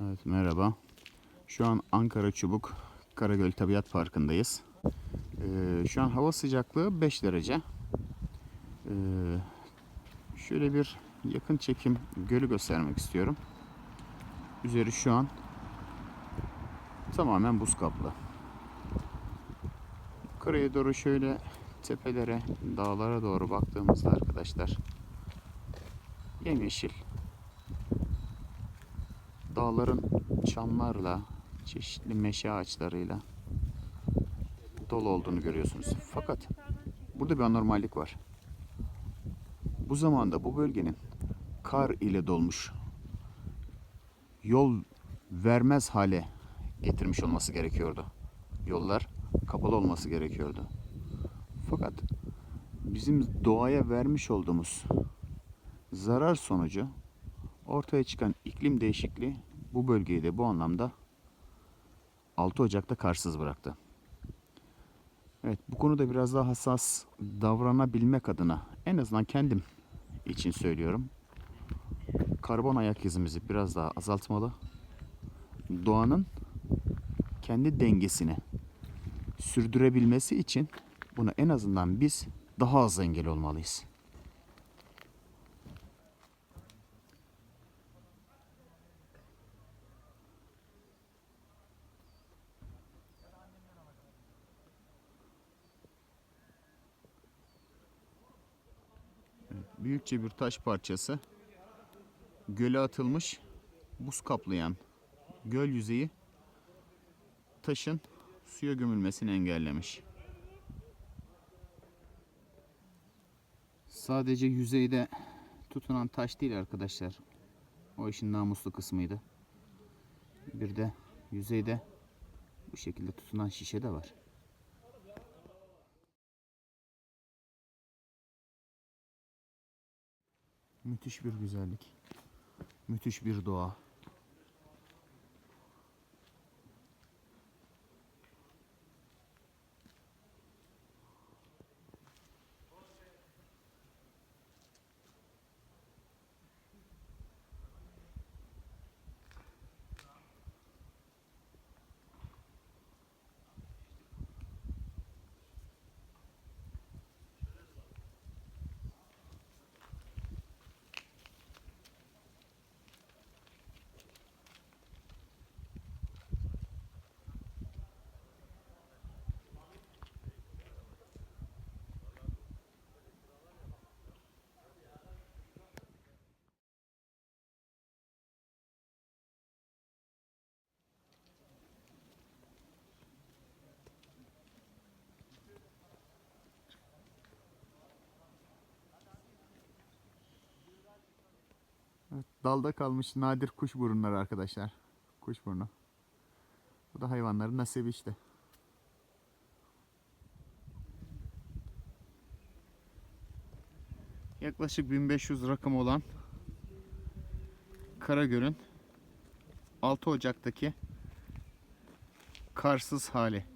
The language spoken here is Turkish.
Evet merhaba. Şu an Ankara Çubuk Karagöl Tabiat Parkı'ndayız. Ee, şu an hava sıcaklığı 5 derece. Ee, şöyle bir yakın çekim gölü göstermek istiyorum. Üzeri şu an tamamen buz kaplı. Yukarıya doğru şöyle tepelere, dağlara doğru baktığımızda arkadaşlar yemyeşil dağların çamlarla, çeşitli meşe ağaçlarıyla dolu olduğunu görüyorsunuz. Fakat burada bir anormallik var. Bu zamanda bu bölgenin kar ile dolmuş yol vermez hale getirmiş olması gerekiyordu. Yollar kapalı olması gerekiyordu. Fakat bizim doğaya vermiş olduğumuz zarar sonucu ortaya çıkan iklim değişikliği bu bölgeyi de bu anlamda 6 Ocak'ta karsız bıraktı. Evet bu konuda biraz daha hassas davranabilmek adına en azından kendim için söylüyorum. Karbon ayak izimizi biraz daha azaltmalı. Doğanın kendi dengesini sürdürebilmesi için buna en azından biz daha az engel olmalıyız. Büyükçe bir taş parçası göle atılmış buz kaplayan göl yüzeyi taşın suya gömülmesini engellemiş. Sadece yüzeyde tutunan taş değil arkadaşlar. O işin namuslu kısmıydı. Bir de yüzeyde bu şekilde tutunan şişe de var. Müthiş bir güzellik. Müthiş bir doğa. Evet, dalda kalmış nadir kuş burunları arkadaşlar. Kuş burnu. Bu da hayvanların nasibi işte. Yaklaşık 1500 rakım olan Karagöl'ün 6 Ocak'taki karsız hali.